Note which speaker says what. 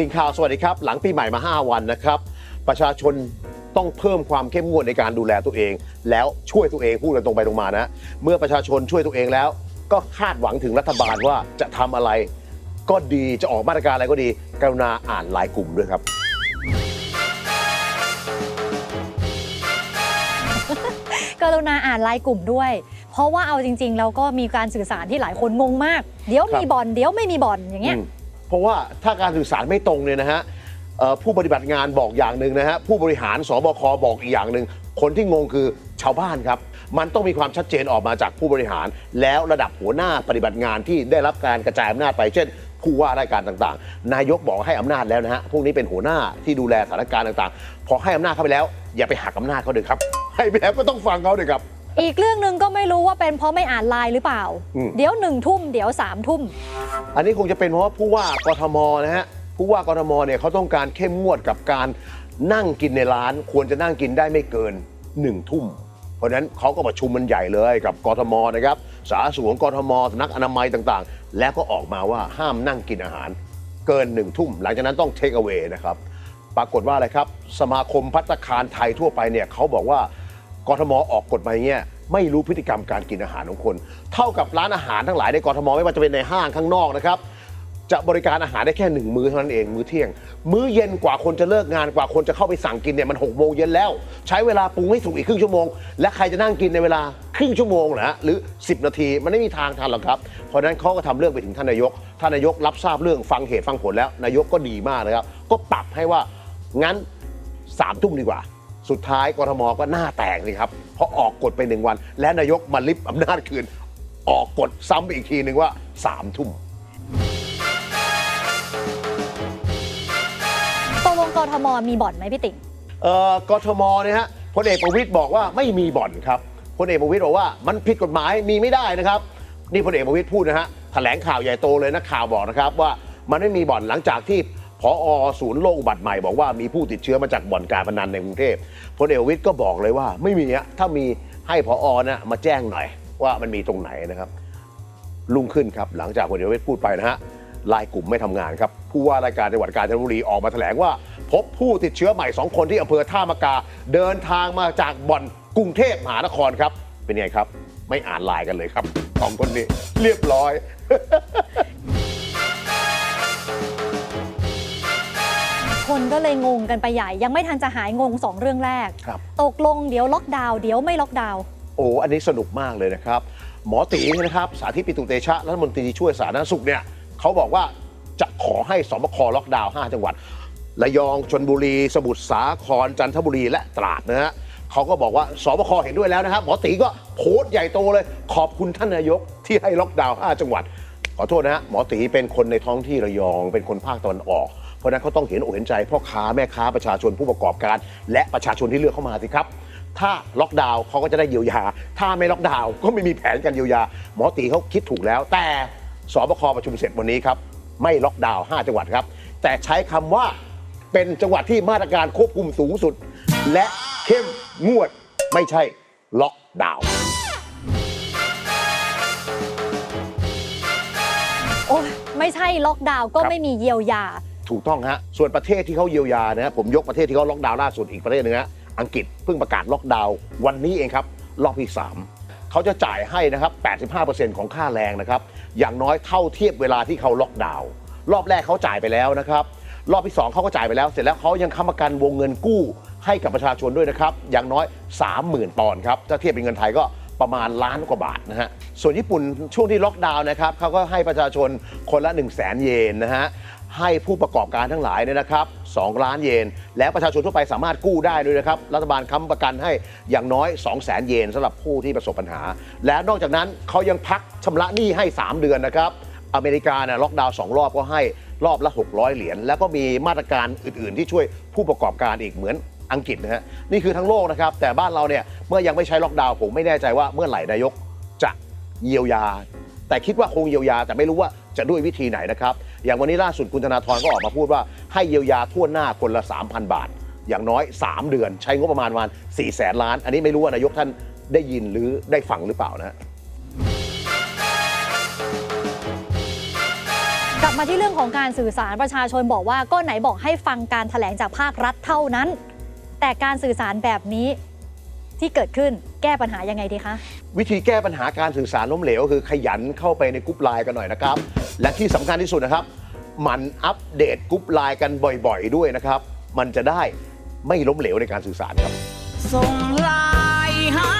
Speaker 1: ติงข่าวสวัสดีครับ หลังปีใหม่มา 5 วันนะครับ ประชาชนต้องเพิ่มความเข้มงวดในการดูแลตัวเอง แล้วช่วยตัวเองพูดกันตรงไปตรงมานะ เมื่อประชาชนช่วยตัวเองแล้ว ก็คาดหวังถึงรัฐบาลว่าจะทำอะไรก็ดีจะออกมาตรการอะไรก็ดี กรุณาอ่านรายกลุ่มด้วยครับ
Speaker 2: กรุณาอ่านไลน์กลุ่มด้วย เพราะว่าเอาจริงๆแล้วก็มีการสื่อสารที่หลายคนงงมาก เดี๋ยว
Speaker 1: ครับ
Speaker 2: มีบ่อนเดี๋ยวไม่มีบ่อนอย่างเงี้ย
Speaker 1: อืม เพราะว่าถ้าการสื่อสารไม่ตรงเนี่ยนะฮะผู้ปฏิบัติงานบอกอย่างหนึ่งนะฮะผู้บริหารสบคบอกอีกอย่างหนึ่งคนที่งงคือชาวบ้านครับ มันต้องมีความชัดเจนออกมาจากผู้บริหาร แล้วระดับหัวหน้าปฏิบัติงานที่ได้รับการกระจายอำนาจไปเช่นผู้ว่าราชการต่างๆ นายกบอกให้อำนาจแล้วนะฮะ พวกนี้เป็นหัวหน้าที่ดูแลสถานการณ์ต่างๆ พอให้อำนาจเข้าไปแล้ว อย่าไปหักอำนาจเขาเลยครับ ให้ไปแล้วก็ต้องฟังเขาเลยครับ
Speaker 2: อีกเรื่องหนึ่งก็ไม่รู้ว่าเป็นเพราะไม่อ่านไลน์หรือเปล่า
Speaker 1: อืม
Speaker 2: เดี๋ยวหนึ่งทุ่มเดี๋ยวสามทุ่ม
Speaker 1: อันนี้คงจะเป็นเพราะว่าผู้ว่ากทมนะฮะผู้ว่ากทมเนี่ยเขาต้องการเข้มงวดกับการนั่งกินในร้าน ควรจะนั่งกินได้ไม่เกิน1นึ่ทุ่ม เพราะฉะนั้นเขาก็ประชุมมันใหญ่เลยกับกทมนะครับสาธารณสุขของกทมสำนักอนามัยต่างๆ แล้วก็ออกมาว่าห้ามนั่งกินอาหาร เกินหนึ่งทุ่ม หลังจากนั้นต้องเทคเอา a y นะครับ ปรากฏว่าอะไรครับ สมาคมพัตตาคารไทยทั่วไปเนี่ยเขาบอกว่า กทมออกกฎมาอย่างเงี้ยไม่รู้พฤติกรรมการกินอาหารของคน เท่ากับร้านอาหารทั้งหลายในกรทมไม่ว่าจะเป็นในห้างข้างนอกนะครับจะบริการอาหารได้แค่หนึ่งมื้อเท่านั้นเองมื้อเที่ยง มื้อเย็นกว่าคนจะเลิกงานกว่าคนจะเข้าไปสั่งกินเนี่ยมันหกโมงเย็นแล้ว ใช้เวลาปรุงให้สุกอีกครึ่งชั่วโมง และใครจะนั่งกินในเวลาครึ่งชั่วโมงหรอฮะหรือ 10 นาทีมันไม่มีทางทันหรอกครับ เพราะนั้นเขาก็ทำเรื่องไปถึงท่านนายกท่านนายกรับทราบเรื่องฟังเหตุฟังผลแล้ว นายกก็ดีมากเลยครับก็ปรับให้ว่างั้นสามทุ่มดีกว่า สุดท้ายกทมก็หน้าแตกสิครับ เพราะออกกฎไปหนึ่งวัน และนายกมาลิฟต์อำนาจคืน ออกกฎซ้ำไปอีกทีหนึ่งว่าสามทุ่ม
Speaker 2: ตกลงกทมมีบ่อนไหมพี่ติ๋ง
Speaker 1: เอ่อกทมเนี่ยฮะพลเอกประวิตยบอกว่าไม่มีบ่อนครับพลเอกประวิตยบอกว่ามันผิดกฎหมายมีไม่ได้นะครับ นี่พลเอกประวิตยพูดนะฮะแถลงข่าวใหญ่โตเลยนักข่าวบอกนะครับว่ามันไม่มีบ่อนหลังจากที่ พออศูนย์โรคอุบัติใหม่บอกว่ามีผู้ติดเชื้อมาจากบ่อนการพนันในกรุงเทพพลเอกวิตยก็บอกเลยว่า ไม่มีอะถ้ามีให้พอนะมาแจ้งหน่อย ว่ามันมีตรงไหนนะครับรุ่งขึ้นครับหลังจากพลเอกวิตยพูดไปนะฮะไลายกลุ่มไม่ทำงานครับผู้ว่าราชการจังหวัดกาญจนบุรีออกมาแถลงว่า พบผู้ติดเชื้อใหม่ 2 คนที่อำเภอท่ามะกา เดินทางมาจากบ่อนกรุงเทพมหานครครับ เป็นไงครับ ไม่อ่านไลายกันเลยครับสองคนนี้เรียบร้อย
Speaker 2: คนก็เลยงงกันไปใหญ่ ยังไม่ทันจะหายงงสองเรื่องแรก
Speaker 1: ครับ
Speaker 2: ตกลงเดี๋ยวล็อกดาวน์เดี๋ยวไม่ล็อกดาวน์
Speaker 1: โอ้ อันนี้สนุกมากเลยนะครับ หมอตีนะครับ สาธิตปิตุเตชะรัฐมนตรีช่วยสาธารณสุขเนี่ยเขาบอกว่าจะขอให้สบคล็อกดาวน์5จังหวัด ระยองชนบุรี สมุทรสาคร จันทบุรีและตราดนะฮะเขาก็บอกว่าสบคเห็นด้วยแล้วนะครับ หมอตีก็โพสต์ใหญ่โตเลย ขอบคุณท่านนายกที่ให้ล็อกดาวน์5จังหวัด ขอโทษนะฮะหมอตีเป็นคนในท้องที่ระยอง เป็นคนภาคตะวันออก เพราะนั้นเขาต้องเห็นอกเห็นใจพ่อค้าแม่ค้าประชาชนผู้ประกอบการ และประชาชนที่เลือกเข้ามาสิครับ ถ้าล็อกดาวน์เขาก็จะได้เยียวยา ถ้าไม่ล็อกดาวน์ก็ไม่มีแผนการเยียวยา หมอตีเขาคิดถูกแล้ว แต่สบคประชุมเสร็จวันนี้ครับไม่ล็อกดาวน์5จังหวัดครับ แต่ใช้คำว่าเป็นจังหวัดที่มาตรการควบคุมสูงสุด และเข้มงวดไม่ใช่ล็อกดาวน์
Speaker 2: โอ้ไม่ใช่ล็อกดาวน์ก็ไม่มีเยียวยา
Speaker 1: ถูกต้องฮะส่วนประเทศที่เขาเยียวยานะผมยกประเทศที่เขาล็อกดาวน์ล่าสุดอีกประเทศหนึงฮะอังกฤษเพิ่งประกาศล็อกดาวน์วันนี้เองครับรอบที่3เขาจะจ่ายให้นะครับ85%ของค่าแรงนะครับอย่างน้อยเท่าเทียบเวลาที่เขาล็อกดาวน์รอบแรกเขาจ่ายไปแล้วนะครับรอบที่2เขาก็จ่ายไปแล้ว เสร็จแล้วเขายังค้ำประกันวงเงินกู้ให้กับประชาชนด้วยนะครับอย่างน้อย 30,000ปอนด์ครับถ้าเทียบเป็นเงินไทยก็ประมาณล้านกว่าบาทนะฮะ ส่วนญี่ปุ่นช่วงที่ล็อกดาวน์นะครับเขาก็ให้ประชาชนคนละ 1 0 0 0 0แสนเยนนะฮะ ให้ผู้ประกอบการทั้งหลายเนี่ยนะครับ2ล้านเยน แล้วประชาชนทั่วไปสามารถกู้ได้ด้วยนะครับ รัฐบาลค้ำประกันให้อย่างน้อย 2 0 0แสนเยนสำหรับผู้ที่ประสบปัญหา และนอกจากนั้นเขายังพักชำระหนี้ให้ 3 เดือนนะครับอเมริกาเนี่ยล็อกดาวน์สองรอบก็ให้รอบละ 600 เหรียญแล้วก็มีมาตรการอื่น ๆ ที่ช่วยผู้ประกอบการอีกเหมือนอังกฤษนะฮะนี่คือทั้งโลกนะครับ แต่บ้านเราเนี่ยเมื่อยังไม่ใช้ล็อกดาวน์ผมไม่แน่ใจว่าเมื่อไหร่นายกจะเยียวยา แต่คิดว่าคงเยียวยาแต่ไม่รู้ว่าจะด้วยวิธีไหนนะครับ อย่างวันนี้ล่าสุดคุณธนาธรก็ออกมาพูดว่าให้เยียวยาทั่วหน้าคนละ 3,000 บาท อย่างน้อย 3 เดือน ใช้งบประมาณประมาณ4แสนล้าน อันนี้ไม่รู้ว่านายกท่านได้ยินหรือได้ฟังหรือเปล่านะ
Speaker 2: กลับมาที่เรื่องของการสื่อสารประชาชนบอกว่าก็ไหนบอกให้ฟังการแถลงจากภาครัฐเท่านั้น แต่การสื่อสารแบบนี้ที่เกิดขึ้นแก้ปัญหายังไงดีคะ
Speaker 1: วิธีแก้ปัญหาการสื่อสารล้มเหลวก็คือขยันเข้าไปในกรุ๊ปไลน์กันหน่อยนะครับ และที่สำคัญที่สุดนะครับ มันอัปเดตกรุ๊ปไลน์กันบ่อยๆ ด้วยนะครับ มันจะได้ไม่ล้มเหลวในการสื่อสารครับ
Speaker 3: ส่งไลน์หา